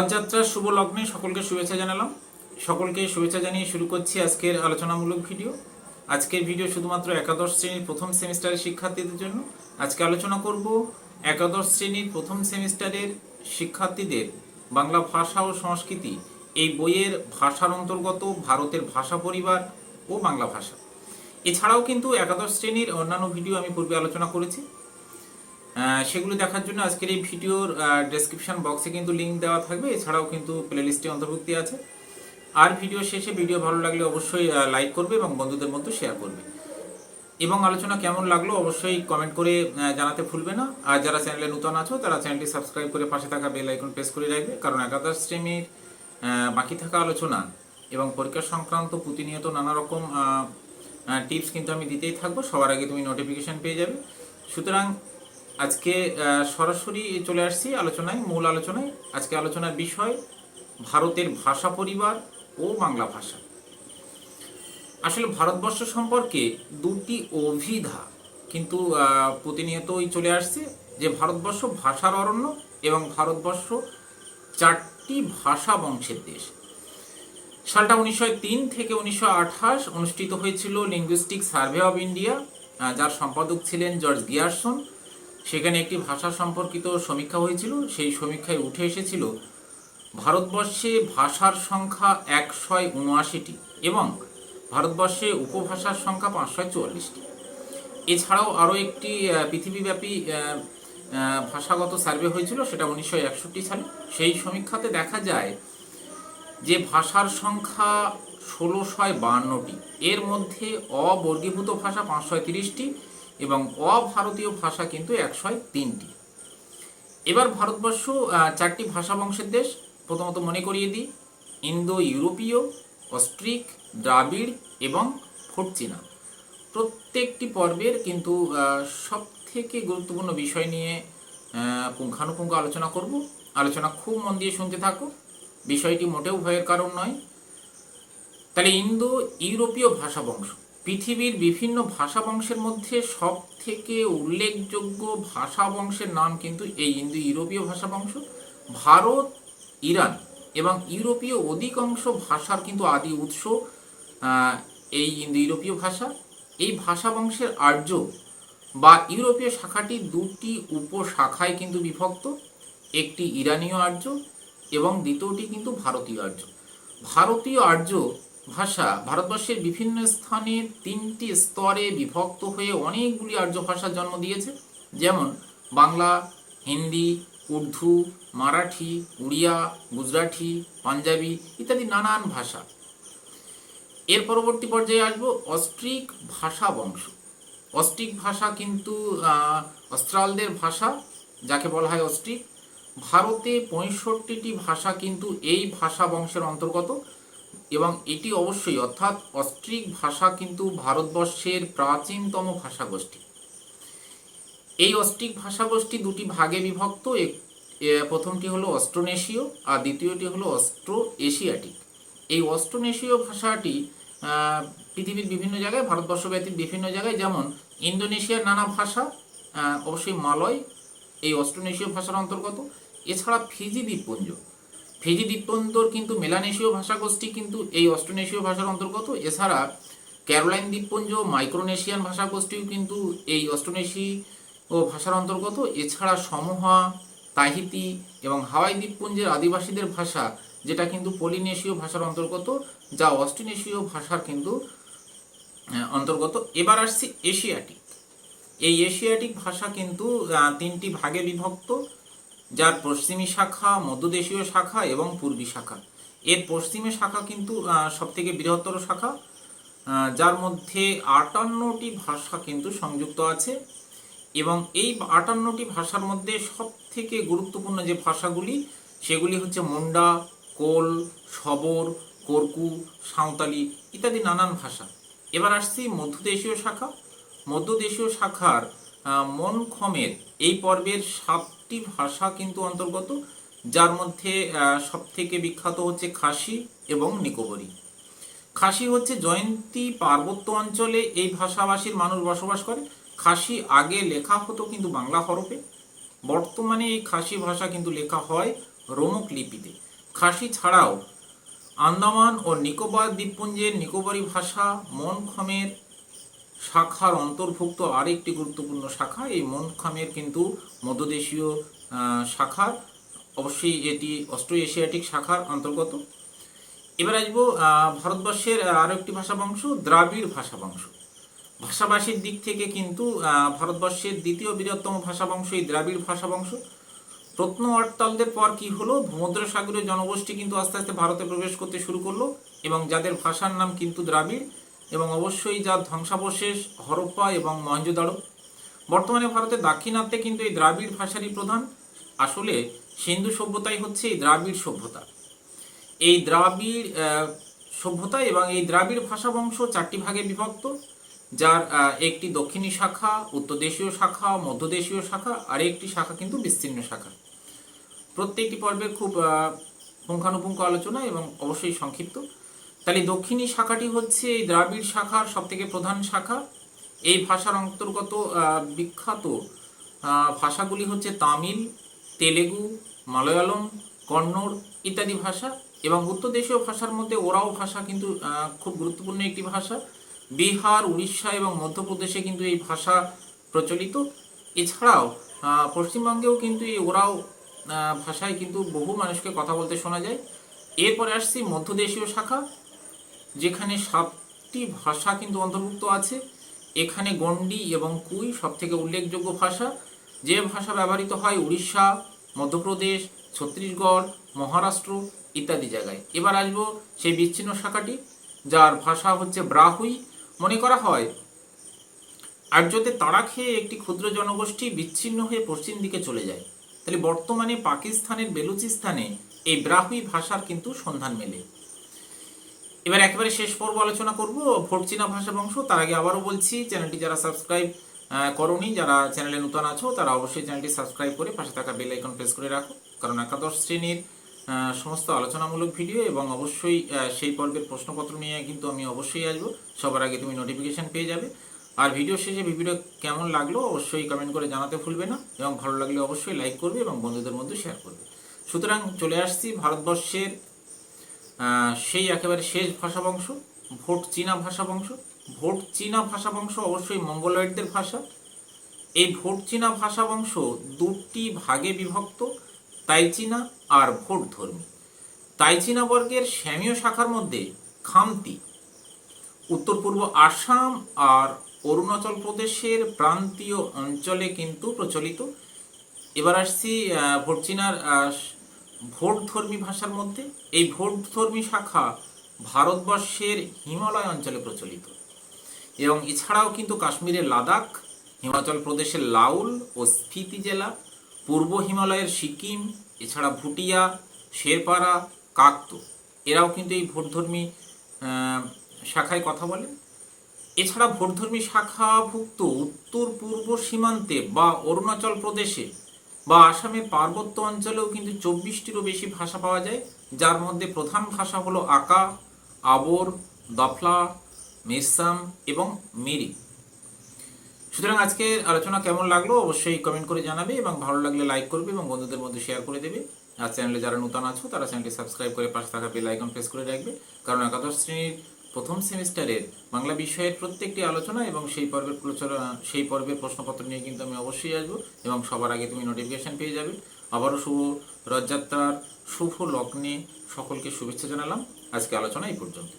রথযাত্রার শুভ লগ্নে সকলকে শুভেচ্ছা জানালাম। সকলকে শুভেচ্ছা জানিয়ে শুরু করছি আজকের আলোচনামূলক ভিডিও। আজকের ভিডিও শুধুমাত্র একাদশ শ্রেণির প্রথম সেমিস্টারের শিক্ষার্থীদের জন্য। আজকে আলোচনা করব একাদশ শ্রেণির প্রথম সেমিস্টারের শিক্ষার্থীদের বাংলা ভাষা ও সংস্কৃতি, এই বইয়ের ভাষার অন্তর্গত, ভারতের ভাষা পরিবার ও বাংলা ভাষা। এছাড়াও কিন্তু একাদশ শ্রেণির অন্যান্য ভিডিও আমি পূর্বে আলোচনা করেছি। সেগুলো দেখার জন্য আজকের এই ভিডিওর ডেসক্রিপশন বক্সে কিন্তু লিঙ্ক দেওয়া থাকবে। এছাড়াও কিন্তু প্লেলিস্টে অন্তর্ভুক্তি আছে। আর ভিডিও শেষে ভিডিও ভালো লাগলে অবশ্যই লাইক করবে এবং বন্ধুদের মধ্যে শেয়ার করবে। এবং আলোচনা কেমন লাগল অবশ্যই কমেন্ট করে জানাতে ভুলবে না। আর যারা চ্যানেলে নতুন আছো, তারা চ্যানেলটি সাবস্ক্রাইব করে পাশে থাকা বেল আইকন প্রেস করে রাখবে। কারণ একাদশ শ্রেণির বাকি থাকা আলোচনা এবং পরীক্ষা সংক্রান্ত প্রতিনিয়ত নানা রকম টিপস কিন্তু আমি দিতেই থাকব। সবার আগে তুমি নোটিফিকেশন পেয়ে যাবে। সুতরাং আজকে সরাসরি চলে আসছি আলোচনায়, মূল আলোচনায়। আজকে আলোচনার বিষয় ভারতের ভাষা পরিবার ও বাংলা ভাষা। আসলে ভারতবর্ষ সম্পর্কে দুটি অভিধা কিন্তু প্রতিনিয়তই চলে আসছে, যে ভারতবর্ষ ভাষার অরণ্য এবং ভারতবর্ষ চারটি ভাষা বংশের দেশ। সালটা উনিশশো তিন থেকে উনিশশো আঠাশ অনুষ্ঠিত হয়েছিল লিঙ্গুইস্টিক সার্ভে অফ ইন্ডিয়া যার সম্পাদক ছিলেন জর্জ গিয়ারসন। সেখানে একটি ভাষা সম্পর্কিত সমীক্ষা হয়েছিল। সেই সমীক্ষায় উঠে এসেছিল, ভারতবর্ষে ভাষার সংখ্যা একশয় উনআশিটি এবং ভারতবর্ষে উপভাষার সংখ্যা পাঁচশো চুয়াল্লিশটি। এছাড়াও আরও একটি পৃথিবীব্যাপী ভাষাগত সার্ভে হয়েছিল, সেটা উনিশশো একষট্টি সালে। সেই সমীক্ষাতে দেখা যায় যে ভাষার সংখ্যা ষোলোশয় বাহান্নটি এর মধ্যে অবর্গীভূত ভাষা পাঁচশো তিরিশটি এবং অভারতীয় ভাষা কিন্তু একশয় তিনটি। এবার ভারতবর্ষ চারটি ভাষা বংশের দেশ। প্রথমত মনে করিয়ে দিই ইন্দো ইউরোপীয় অস্ট্রিক, দ্রাবিড় এবং ফোরচিনা। প্রত্যেকটি পর্বের কিন্তু সব থেকে গুরুত্বপূর্ণ বিষয় নিয়ে পুঙ্খানুপুঙ্খ আলোচনা করব। আলোচনা খুব মন দিয়ে শুনতে থাকো। বিষয়টি মোটেও ভয়ের কারণ নয়। তাহলে ইন্দো ইউরোপীয় ভাষা বংশ। পৃথিবীর বিভিন্ন ভাষা বংশের মধ্যে সব থেকে উল্লেখযোগ্য ভাষা বংশের নাম কিন্তু এই ইন্দো ইউরোপীয় ভাষা বংশ ভারত, ইরান এবং ইউরোপীয় অধিকাংশ ভাষার কিন্তু আদি উৎস এই ইন্দো ইউরোপীয় ভাষা। এই ভাষা বংশের আর্য বা ইউরোপীয় শাখাটি দুটি উপশাখায় কিন্তু বিভক্ত, একটি ইরানীয় আর্য এবং দ্বিতীয়টি কিন্তু ভারতীয় আর্য। ভারতীয় আর্য ভাষা। ভারতবর্ষের বিভিন্ন স্থানে তিনটি স্তরে বিভক্ত হয়ে অনেকগুলি আর্য ভাষার জন্ম দিয়েছে। যেমন, বাংলা, হিন্দি, উর্দু, মারাঠি, উড়িয়া, গুজরাটি, পাঞ্জাবি ইত্যাদি নানান ভাষা। এর পরবর্তী পর্যায়ে আসব অস্ট্রিক ভাষা বংশ। অস্ট্রিক ভাষা কিন্তু অস্ট্রালদের ভাষা, যাকে বলা হয় অস্ট্রিক। ভারতে পঁয়ষট্টিটি ভাষা কিন্তু এই ভাষা বংশের অন্তর্গত। এবং এটি অবশ্যই, অর্থাৎ অস্ট্রিক ভাষা কিন্তু ভারতবর্ষের প্রাচীনতম ভাষাগোষ্ঠী। এই অস্ট্রিক ভাষাগোষ্ঠী দুটি ভাগে বিভক্ত প্রথমটি হলো অস্ট্রোনেশীয় আর দ্বিতীয়টি হলো অস্ট্রো এশিয়াটিক এই অস্ট্রোনেশীয় ভাষাটি পৃথিবীর বিভিন্ন জায়গায়, ভারতবর্ষ ব্যতীত বিভিন্ন জায়গায়, যেমন ইন্দোনেশিয়ার নানা ভাষা অবশ্যই মালয়, এই অস্ট্রোনেশীয় ভাষার অন্তর্গত। এছাড়া ফিজি দ্বীপপুঞ্জ। ফিজি দ্বীপপুঞ্জর কিন্তু মেলানেশীয় ভাষাগোষ্ঠী কিন্তু এই অস্ট্রোনেশীয় ভাষার অন্তর্গত। এছাড়া ক্যারোলাইন দ্বীপপুঞ্জ, মাইক্রোনেশিয়ান ভাষাগোষ্ঠীও কিন্তু এই অস্ট্রোনেশী ও ভাষার অন্তর্গত। এছাড়া সমোহা, তাহিতি এবং হাওয়াই দ্বীপপুঞ্জের আদিবাসীদের ভাষা, যেটা কিন্তু পলিনেশীয় ভাষার অন্তর্গত, যা অস্ট্রোনেশীয় ভাষার কিন্তু অন্তর্গত। এবার আসছি এশিয়াটিক। এই এশিয়াটিক ভাষা কিন্তু তিনটি ভাগে বিভক্ত। যার পশ্চিমী শাখা, মধ্যদেশীয় শাখা এবং পূর্বী শাখা। এর পশ্চিমী শাখা কিন্তু সব থেকে বৃহত্তর শাখা। যার মধ্যে আটান্নটি ভাষা কিন্তু সংযুক্ত আছে এবং এই আটান্নটি ভাষার মধ্যে সব থেকে গুরুত্বপূর্ণ যে ভাষাগুলি, সেগুলি হচ্ছে মুন্ডা, কোল, সবর, কোরকু, সাঁওতালি ইত্যাদি নানান ভাষা। এবার আসছি মধ্যদেশীয় শাখা। মধ্যদেশীয় শাখার মনখমের এই পর্বের সাতটি ভাষা কিন্তু অন্তর্গত, যার মধ্যে সব থেকে বিখ্যাত হচ্ছে খাসি এবং নিকোবরি। খাসি হচ্ছে জয়ন্তী পার্বত্য অঞ্চলে এই ভাষাভাষীর মানুষ বসবাস করে। খাসি আগে লেখা হতো কিন্তু বাংলা হরফে। বর্তমানে এই খাসি ভাষা কিন্তু লেখা হয় রোমক লিপিতে খাসি ছাড়াও আন্দামান ও নিকোবর দ্বীপপুঞ্জের নিকোবরী ভাষা মন মনখমের শাখার অন্তর্ভুক্ত আরেকটি গুরুত্বপূর্ণ শাখা এই মনখামের কিন্তু মধ্যদেশীয় শাখার অবশ্যই এটি অস্ট্রো এশিয়াটিক শাখার অন্তর্গত। এবার আসব ভারতবর্ষের আহ, আরও একটি ভাষা বংশ দ্রাবিড় ভাষা বংশ ভাষাভাষীর দিক থেকে কিন্তু ভারতবর্ষের দ্বিতীয় বৃহত্তম ভাষা বংশ এই দ্রাবিড় ভাষা বংশ প্রত্ন অট্টালদের পর কি হলো? ভূমধ্য সাগরীয় জনগোষ্ঠী কিন্তু আস্তে আস্তে ভারতে প্রবেশ করতে শুরু করল এবং যাদের ভাষার নাম কিন্তু দ্রাবিড় এবং অবশ্যই যার ধ্বংসাবশেষ, হরপ্পা এবং মহেঞ্জোদাড়ো বর্তমানে ভারতের দাক্ষিণাত্যে কিন্তু এই দ্রাবিড় ভাষারই প্রধান। আসলে সিন্ধু সভ্যতাই হচ্ছে এই দ্রাবিড় সভ্যতা। এই দ্রাবিড় সভ্যতা এবং এই দ্রাবিড় ভাষা বংশ চারটি ভাগে বিভক্ত, যার একটি দক্ষিণী শাখা, উত্তর দেশীয় শাখা মধ্যদেশীয় শাখা, আর একটি শাখা কিন্তু বিস্তীর্ণ শাখা। প্রত্যেকটি পর্বে খুব পুঙ্খানুপুঙ্খ আলোচনা এবং অবশ্যই সংক্ষিপ্ত। তাহলে দক্ষিণী শাখাটি হচ্ছে এই দ্রাবিড় শাখার সবথেকে প্রধান শাখা। এই ভাষার অন্তর্গত বিখ্যাত ভাষাগুলি হচ্ছে তামিল, তেলেগু, মালয়ালম, কন্নড় ইত্যাদি ভাষা এবং উত্তর দেশীয় ভাষার মধ্যে ওরাও ভাষা কিন্তু খুব গুরুত্বপূর্ণ একটি ভাষা। বিহার, উড়িষ্যা এবং মধ্যপ্রদেশে কিন্তু এই ভাষা প্রচলিত। এছাড়াও পশ্চিমবঙ্গেও কিন্তু এই ওরাও ভাষায় কিন্তু বহু মানুষকে কথা বলতে শোনা যায়। এরপরে আসছি মধ্যদেশীয় শাখা। যেখানে সাতটি ভাষা কিন্তু অন্তর্ভুক্ত আছে, এখানে গন্ডি এবং কুই সব থেকে উল্লেখযোগ্য ভাষা। যে ভাষা ব্যবহৃত হয় উড়িষ্যা, মধ্যপ্রদেশ, ছত্তিশগড়, মহারাষ্ট্র ইত্যাদি জায়গায়। এবার আসব সেই বিচ্ছিন্ন শাখাটি, যার ভাষা হচ্ছে ব্রাহুই। মনে করা হয়, আর্যতে তাড়া খেয়ে একটি ক্ষুদ্র জনগোষ্ঠী বিচ্ছিন্ন হয়ে পশ্চিম দিকে চলে যায়। তাহলে বর্তমানে পাকিস্তানের বেলুচিস্তানে এই ব্রাহুই ভাষার কিন্তু সন্ধান মেলে। এবার একেবারে শেষ পর্ব আলোচনা করব। ভোট চীনা ভাষা বংশ, তার আগে আবারও বলছি, চ্যানেলটি যারা সাবস্ক্রাইব করনি, যারা চ্যানেলে নতুন আছো, তারা অবশ্যই চ্যানেলটি সাবস্ক্রাইব করে পাশে থাকা বেল আইকন প্রেস করে রাখো। কারণ একাদশ শ্রেণির সমস্ত আলোচনামূলক ভিডিও এবং অবশ্যই সেই পর্বের প্রশ্নপত্র নিয়ে কিন্তু আমি অবশ্যই আসব। সবার আগে তুমি নোটিফিকেশন পেয়ে যাবে। আর ভিডিও শেষে ভিডিও কেমন লাগল অবশ্যই কমেন্ট করে জানাতে ভুলবে না এবং ভালো লাগলে অবশ্যই লাইক করবে এবং বন্ধুদের মধ্যে শেয়ার করবে। সুতরাং চলে আসছি ভারতবর্ষের সেই একেবারে শেষ ভাষা বংশ ভোট চীনা ভাষা বংশ। ভোট চীনা ভাষা বংশ অবশ্যই মঙ্গলয়েডদের ভাষা। এই ভোট চীনা ভাষা বংশ দুটি ভাগে বিভক্ত তাই চীনা আর ভোট ধর্মী। তাই চীনা বর্গের শ্যামীয় শাখার মধ্যে খামতি উত্তর পূর্ব আসাম আর অরুণাচল প্রদেশের প্রান্তীয় অঞ্চলে কিন্তু প্রচলিত। এবার আসছি আহ, ভোট চীনার আহ, ভোট ধর্মী ভাষার মধ্যে এই ভোটধর্মী শাখা ভারতবর্ষের হিমালয় অঞ্চলে প্রচলিত। এবং এছাড়াও কিন্তু কাশ্মীরের লাদাখ হিমাচল প্রদেশের লাউল ও স্ফিতি জেলা পূর্ব হিমালয়ের সিকিম এছাড়া ভুটিয়া শেরপাড়া কাকতো। এরাও কিন্তু এই ভোটধর্মী শাখায় কথা বলে। এছাড়া ভোটধর্মী শাখাভুক্ত উত্তর পূর্ব সীমান্তে বা অরুণাচল প্রদেশে বা আসামের পার্বত্য অঞ্চলেও কিন্তু চব্বিশটিরও বেশি ভাষা পাওয়া যায়, যার মধ্যে প্রধান ভাষা হলো আকা, আবর, দফলা, মেসাম এবং মেরি। সুতরাং আজকে আলোচনা কেমন লাগল অবশ্যই কমেন্ট করে জানাবে এবং ভালো লাগলে লাইক করবে এবং বন্ধুদের মধ্যে শেয়ার করে দেবে। আর চ্যানেলে যারা নতুন আছো, তারা চ্যানেলটি সাবস্ক্রাইব করে পাশে থাকা বেল আইকন প্রেস করে রাখবে। কারণ একাদশ শ্রেণির প্রথম সেমিস্টারের বাংলা বিষয়ের প্রত্যেকটি আলোচনা এবং সেই পর্বের প্রচলনা, সেই পর্বের প্রশ্নপত্র নিয়ে কিন্তু আমি অবশ্যই আসব এবং সবার আগে তুমি নোটিফিকেশান পেয়ে যাবে। আবারও শুভ রথযাত্রার, শুভ লগ্নে সকলকে শুভেচ্ছা জানালাম। আজকে আলোচনা এই পর্যন্ত